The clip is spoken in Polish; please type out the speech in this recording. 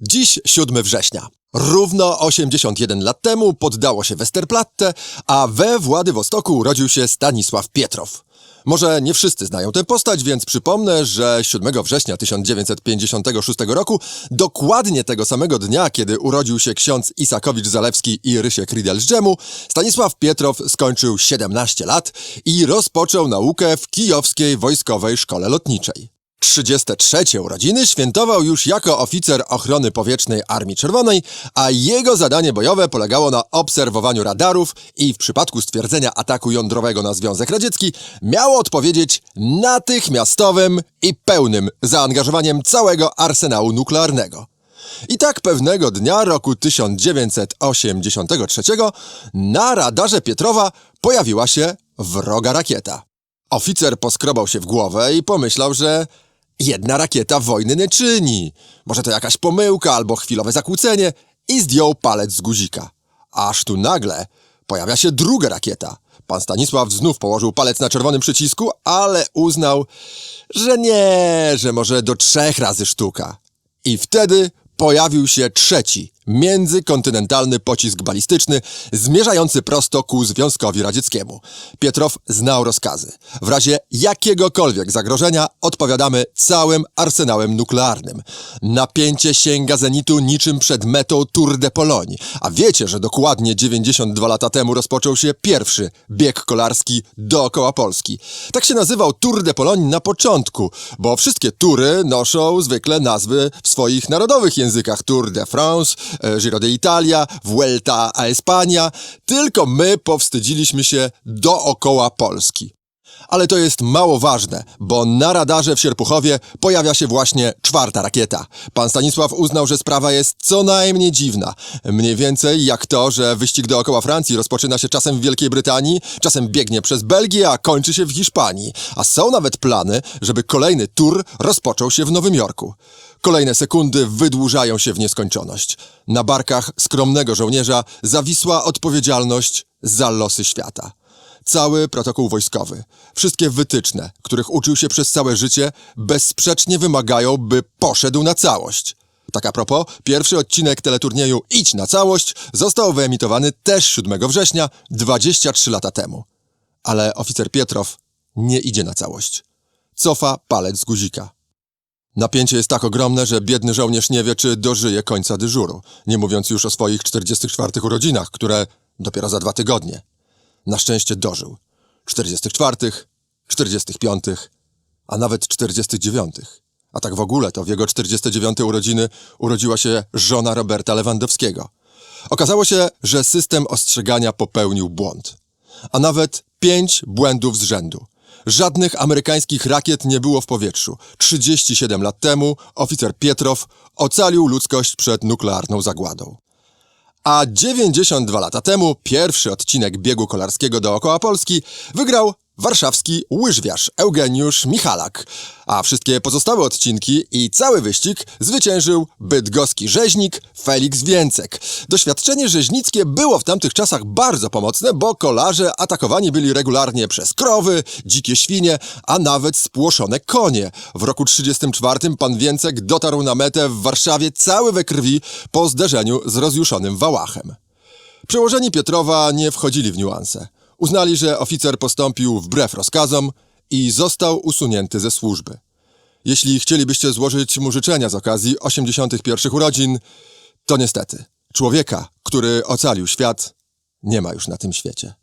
Dziś 7 września. Równo 81 lat temu poddało się Westerplatte, a we Władywostoku urodził się Stanisław Pietrow. Może nie wszyscy znają tę postać, więc przypomnę, że 7 września 1956 roku, dokładnie tego samego dnia, kiedy urodził się ksiądz Isakowicz-Zalewski i Rysiek Dżemu, Stanisław Pietrow skończył 17 lat i rozpoczął naukę w Kijowskiej Wojskowej Szkole Lotniczej. 33 urodziny świętował już jako oficer ochrony powietrznej Armii Czerwonej, a jego zadanie bojowe polegało na obserwowaniu radarów i w przypadku stwierdzenia ataku jądrowego na Związek Radziecki miało odpowiedzieć natychmiastowym i pełnym zaangażowaniem całego arsenału nuklearnego. I tak pewnego dnia roku 1983 na radarze Pietrowa pojawiła się wroga rakieta. Oficer poskrobał się w głowę i pomyślał, że jedna rakieta wojny nie czyni. Może to jakaś pomyłka albo chwilowe zakłócenie i zdjął palec z guzika. Aż tu nagle pojawia się druga rakieta. Pan Stanisław znów położył palec na czerwonym przycisku, ale uznał, że nie, że może do trzech razy sztuka. I wtedy pojawił się trzeci, międzykontynentalny pocisk balistyczny zmierzający prosto ku Związkowi Radzieckiemu. Pietrow znał rozkazy. W razie jakiegokolwiek zagrożenia odpowiadamy całym arsenałem nuklearnym. Napięcie sięga zenitu niczym przed metą Tour de Pologne. A wiecie, że dokładnie 92 lata temu rozpoczął się pierwszy bieg kolarski dookoła Polski. Tak się nazywał Tour de Pologne na początku, bo wszystkie tury noszą zwykle nazwy w swoich narodowych językach. Tour de France, e, Giro d'Italia, Vuelta a España. Tylko my powstydziliśmy się dookoła Polski. Ale to jest mało ważne, bo na radarze w Sierpuchowie pojawia się właśnie czwarta rakieta. Pan Stanisław uznał, że sprawa jest co najmniej dziwna. Mniej więcej jak to, że wyścig dookoła Francji rozpoczyna się czasem w Wielkiej Brytanii, czasem biegnie przez Belgię, a kończy się w Hiszpanii. A są nawet plany, żeby kolejny tur rozpoczął się w Nowym Jorku. Kolejne sekundy wydłużają się w nieskończoność. Na barkach skromnego żołnierza zawisła odpowiedzialność za losy świata. Cały protokół wojskowy, wszystkie wytyczne, których uczył się przez całe życie, bezsprzecznie wymagają, by poszedł na całość. Tak a propos, pierwszy odcinek teleturnieju Idź na całość został wyemitowany też 7 września, 23 lata temu. Ale oficer Pietrow nie idzie na całość. Cofa palec z guzika. Napięcie jest tak ogromne, że biedny żołnierz nie wie, czy dożyje końca dyżuru, nie mówiąc już o swoich 44 urodzinach, które dopiero za dwa tygodnie. Na szczęście dożył. 44, 45, a nawet 49. A tak w ogóle to w jego 49 urodziny urodziła się żona Roberta Lewandowskiego. Okazało się, że system ostrzegania popełnił błąd. A nawet pięć błędów z rzędu. Żadnych amerykańskich rakiet nie było w powietrzu. 37 lat temu oficer Pietrow ocalił ludzkość przed nuklearną zagładą. A 92 lata temu pierwszy odcinek biegu kolarskiego dookoła Polski wygrał warszawski łyżwiarz Eugeniusz Michalak, a wszystkie pozostałe odcinki i cały wyścig zwyciężył bydgoski rzeźnik Felix Więcek. Doświadczenie rzeźnickie było w tamtych czasach bardzo pomocne, bo kolarze atakowani byli regularnie przez krowy, dzikie świnie, a nawet spłoszone konie. W roku 34 pan Więcek dotarł na metę w Warszawie cały we krwi po zderzeniu z rozjuszonym Wałachem. Przełożeni Pietrowa nie wchodzili w niuanse. Uznali, że oficer postąpił wbrew rozkazom i został usunięty ze służby. Jeśli chcielibyście złożyć mu życzenia z okazji 81 urodzin, to niestety, człowieka, który ocalił świat, nie ma już na tym świecie.